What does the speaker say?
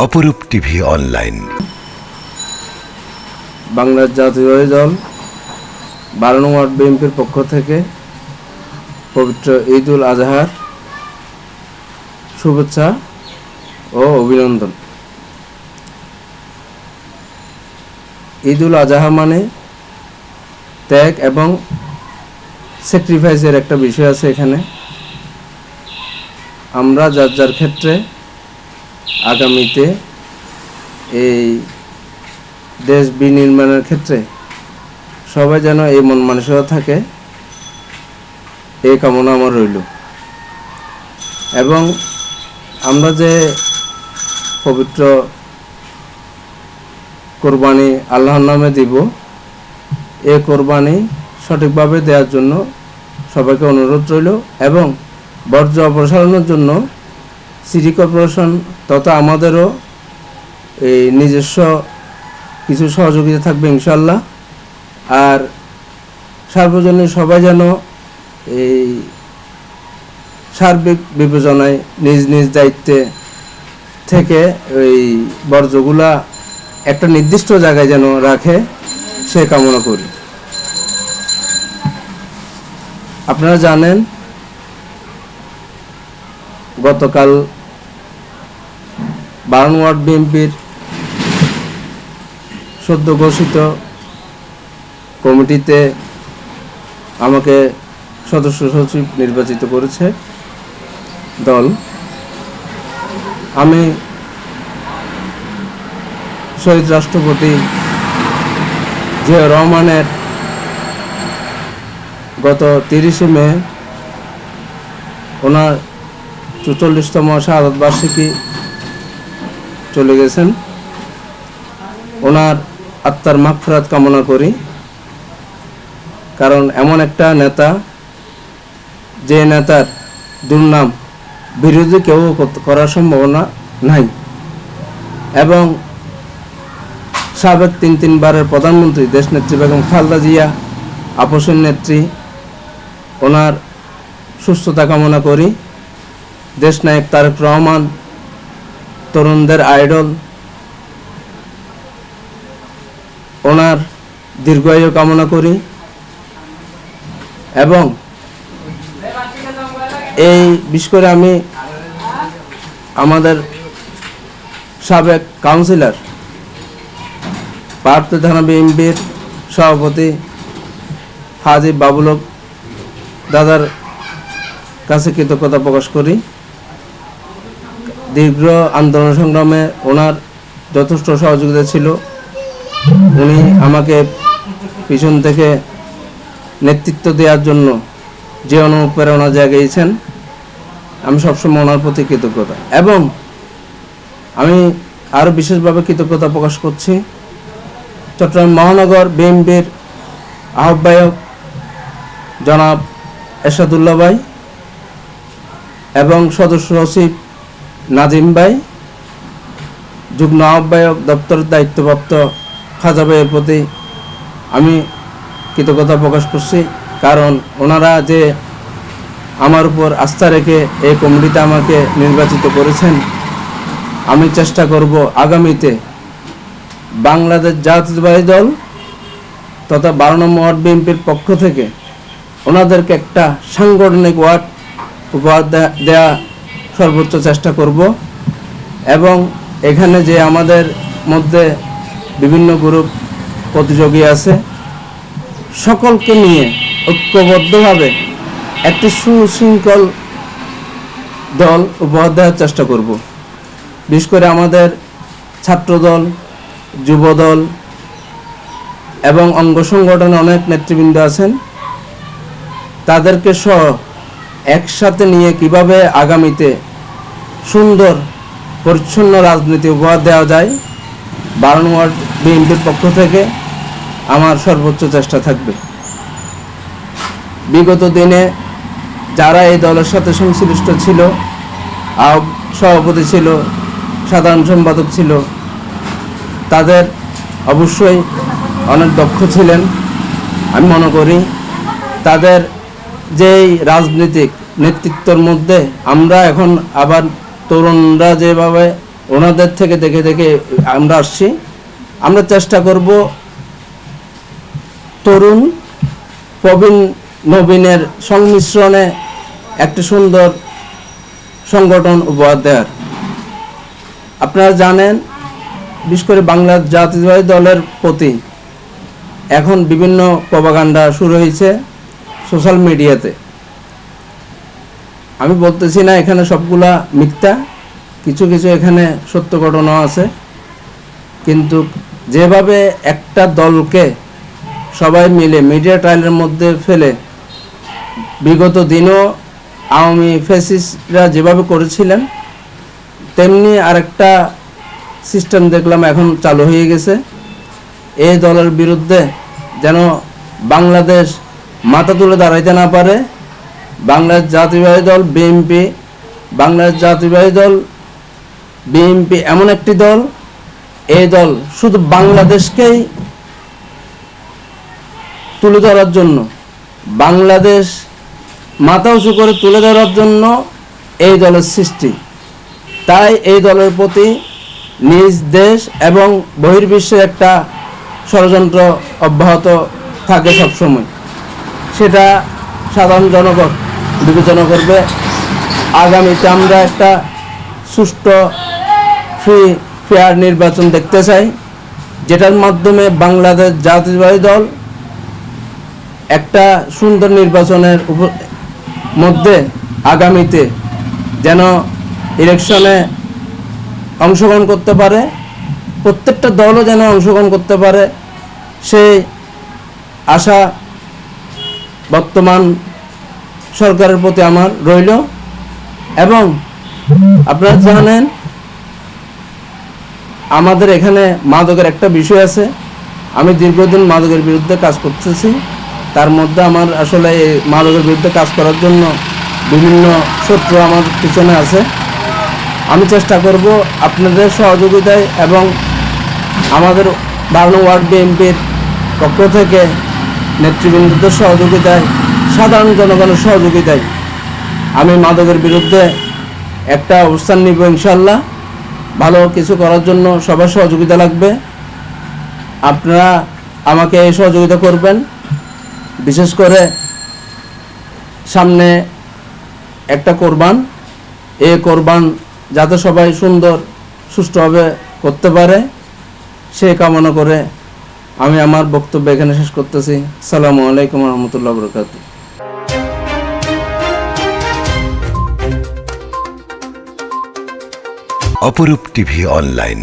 অপরূপ TV online. বাংলার জাতীয় দল বারো নং ওয়ার্ড বিএনপির পক্ষ থেকে পবিত্র ঈদ উল আজহার শুভেচ্ছা ও অভিনন্দন। ঈদ উল আজহা মানে ত্যাগ এবং স্যাক্রিফাইসের একটা বিষয় আছে এখানে। আমরা যার যার ক্ষেত্রে আগামীতে এই দেশ বিনির্মাণের ক্ষেত্রে সবাই যেন এই মন মানসিকতা থাকে, এই কামনা আমার রইল। এবং আমরা যে পবিত্র কোরবানি আল্লাহর নামে দিব, এই কোরবানি সঠিকভাবে দেওয়ার জন্য সবাইকে অনুরোধ রইল এবং বর্জ্য অপসারণের জন্য সিটি কর্পোরেশন তথা আমাদেরও এই নিজস্ব কিছু সহযোগিতা থাকবে ইনশাল্লাহ আর সার্বজনীন সবাই যেন এই সার্বিক বিবেচনায় নিজ নিজ দায়িত্বে থেকে ওই বর্জ্যগুলা একটা নির্দিষ্ট জায়গায় যেন রাখে, সে কামনা করি। আপনারা জানেন গতকাল বারন ওয়ার্ড বিএনপির সদ্য ঘোষিত কমিটিতে আমাকে সদস্য সচিব নির্বাচিত করেছে দল। আমি শহীদ রাষ্ট্রপতি জিয়া রহমানের গত তিরিশে মে ওনার চুচল্লিশতম শাহাদত বার্ষিকী চলে গেছেন। ওনার আত্মার মাগফিরাত কামনা করি। কারণ এমন একটা নেতা, যে নেতার দুর্নাম বিরোধী কেউ করার সম্ভাবনা নাই। এবং সাবেক তিন তিনবারের প্রধানমন্ত্রী দেশনেত্রী বেগম খালদা জিয়া, আপসের নেত্রী, ওনার সুস্থতা কামনা করি। দেশনায়ক তারেক রহমান, তরুণদের আইডল, ওনার দীর্ঘায়ু কামনা করি এবং এই বিশেষ করে আমি আমাদের সাবেক কাউন্সিলর পার্থ থানা বিএমপির সভাপতি হাজি বাবুলক দাদার কাছে কৃতজ্ঞতা প্রকাশ করি। দীর্ঘ আন্দোলন সংগ্রামে ওনার যথেষ্ট সহযোগিতা ছিল। উনি আমাকে পিছন থেকে নেতৃত্ব দেওয়ার জন্য যে অনুপ্রেরণা জাগিয়েছেন, আমি সবসময় ওনার প্রতি কৃতজ্ঞতা। এবং আমি আরও বিশেষভাবে কৃতজ্ঞতা প্রকাশ করছি চট্টগ্রাম মহানগর বিএনপির আহ্বায়ক জনাব এরশাদুল্লাহ ভাই এবং সদস্য সচিব নাজিম ভাই, যুগ্ম আহ্বায়ক দপ্তরের দায়িত্বপ্রাপ্ত খাজা ভাইয়ের প্রতি আমি কৃতজ্ঞতা প্রকাশ করছি। কারণ ওনারা যে আমার উপর আস্থা রেখে এই কমিটিতে আমাকে নির্বাচিত করেছেন, আমি চেষ্টা করব আগামীতে বাংলাদেশ জাতীয়তাবাদী দল তথা বারো নম্বর ওয়ার্ড বিএনপির পক্ষ থেকে ওনাদেরকে একটা সাংগঠনিক ওয়ার্ড উপহার দেয়া সর্বোচ্চ চেষ্টা করব। এবং এখানে যে আমাদের মধ্যে বিভিন্ন গ্রুপ প্রতিযোগী আছে, সকলকে নিয়ে ঐক্যবদ্ধভাবে একটি সুশৃঙ্খল দল উপহার দেওয়ার চেষ্টা করব। বিশেষ করে আমাদের ছাত্রদল, যুবদল এবং অঙ্গ সংগঠনে অনেক নেতৃবৃন্দ আছেন। তাদেরকে সহ একসাথে নিয়ে কীভাবে আগামীতে সুন্দর, পরিচ্ছন্ন রাজনীতি উপহার দেওয়া যায়, বারণ ওয়ার্ড বিএনপির পক্ষ থেকে আমার সর্বোচ্চ চেষ্টা থাকবে। বিগত দিনে যারা এই দলের সাথে সংশ্লিষ্ট ছিল সভাপতি ছিল, সাধারণ সম্পাদক ছিল, তাদের অবশ্যই অনেক দক্ষ ছিলেন। আমি মনে করি তাদের যেই রাজনৈতিক নেতৃত্বর মধ্যে আমরা এখন আবার তরুণরা যেভাবে ওনাদের থেকে দেখে দেখে আমরা আসছি, আমরা চেষ্টা করব তরুণ, প্রবীণ, নবীনের সংমিশ্রণে একটি সুন্দর সংগঠন উপহার দেওয়ার। আপনারা জানেন, বিশেষ করে বাংলার জাতীয়তাবাদী দলের প্রতি এখন বিভিন্ন প্রপাগান্ডা শুরু হয়েছে। সোশ্যাল মিডিয়াতে। আমি বলতেছি না এখানে সবগুলা মিথ্যা, কিছু কিছু এখানে সত্য ঘটনা আছে। কিন্তু যেভাবে একটা দলকে সবাই মিলে মিডিয়া ট্রায়ালের মধ্যে ফেলে, বিগত দিনও আওয়ামী ফেসিসরা যেভাবে করেছিলেন, তেমনি আরেকটা সিস্টেম দেখলাম এখন চালু হয়ে গেছে। এই দলের বিরুদ্ধে যেন বাংলাদেশ মাথা তুলে দাঁড়াইতে না পারে। বাংলাদেশ জাতীয়বাদী দল বিএনপি বাংলাদেশ জাতীয়বাদী দল বিএনপি এমন একটি দল। এই দল শুধু বাংলাদেশকেই তুলে ধরার জন্য, বাংলাদেশ মাথা উঁচু করে তুলে ধরার জন্য এই দলের সৃষ্টি। তাই এই দলের প্রতি নিজ দেশ এবং বহির্বিশ্বের একটা ষড়যন্ত্র অব্যাহত থাকে সবসময়। সেটা সাধারণ জনগণ বিবেচনা করবে আগামীতে আমরা একটা সুষ্ঠু ফ্রি ফেয়ার নির্বাচন দেখতে চাই, যেটার মাধ্যমে বাংলাদেশ জাতীয়বাদী দল একটা সুন্দর নির্বাচনের মধ্যে আগামীতে যেন ইলেকশনে অংশগ্রহণ করতে পারে, প্রত্যেকটা দলও যেন অংশগ্রহণ করতে পারে, সেই আশা বর্তমান সরকারের প্রতি আমার রইল। এবং আপনারা জানেন, আমাদের এখানে মাদকের একটা বিষয় আছে। আমি দীর্ঘদিন মাদকের বিরুদ্ধে কাজ করতেছি। তার মধ্যে আমার আসলে এই মাদকের বিরুদ্ধে কাজ করার জন্য বিভিন্ন শত্রু আমার পিছনে আছে। আমি চেষ্টা করব আপনাদের সহযোগিতায় এবং আমাদের বারো ওয়ার্ড বিএনপির পক্ষ থেকে নেতৃবৃন্দদের সহযোগিতায়, সাধারণ জনগণের সহযোগিতায় আমি মাদকের বিরুদ্ধে একটা অবস্থান নিব ইনশাল্লাহ ভালো কিছু করার জন্য সবার সহযোগিতা লাগবে। আপনারা আমাকে এই সহযোগিতা করবেন। বিশেষ করে সামনে একটা কোরবান। এ কোরবান যাতে সবাই সুন্দর, সুষ্ঠুভাবে করতে পারে সে কামনা করে আমি আমার বক্তব্য এখানে শেষ করতেছি। সালামু আলাইকুম রহমতুল্লাহ বরকাত অপরূপ টিভি অনলাইন।